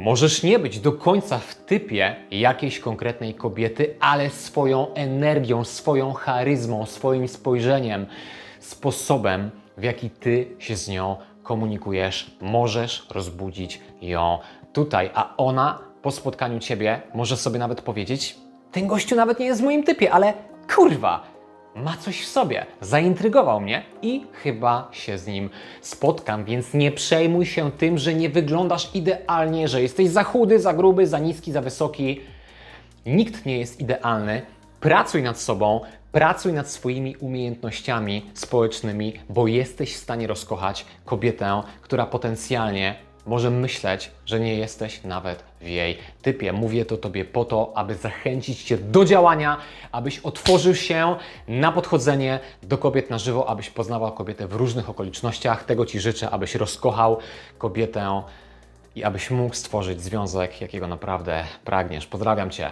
Możesz nie być do końca w typie jakiejś konkretnej kobiety, ale swoją energią, swoją charyzmą, swoim spojrzeniem, sposobem, w jaki ty się z nią komunikujesz, możesz rozbudzić ją tutaj, a ona po spotkaniu ciebie może sobie nawet powiedzieć: Ten gościu nawet nie jest w moim typie, ale kurwa, ma coś w sobie, zaintrygował mnie i chyba się z nim spotkam, więc nie przejmuj się tym, że nie wyglądasz idealnie, że jesteś za chudy, za gruby, za niski, za wysoki. Nikt nie jest idealny. Pracuj nad sobą, pracuj nad swoimi umiejętnościami społecznymi, bo jesteś w stanie rozkochać kobietę, która potencjalnie może myśleć, że nie jesteś nawet w jej typie. Mówię to Tobie po to, aby zachęcić Cię do działania, abyś otworzył się na podchodzenie do kobiet na żywo, abyś poznawał kobietę w różnych okolicznościach. Tego Ci życzę, abyś rozkochał kobietę i abyś mógł stworzyć związek, jakiego naprawdę pragniesz. Pozdrawiam Cię.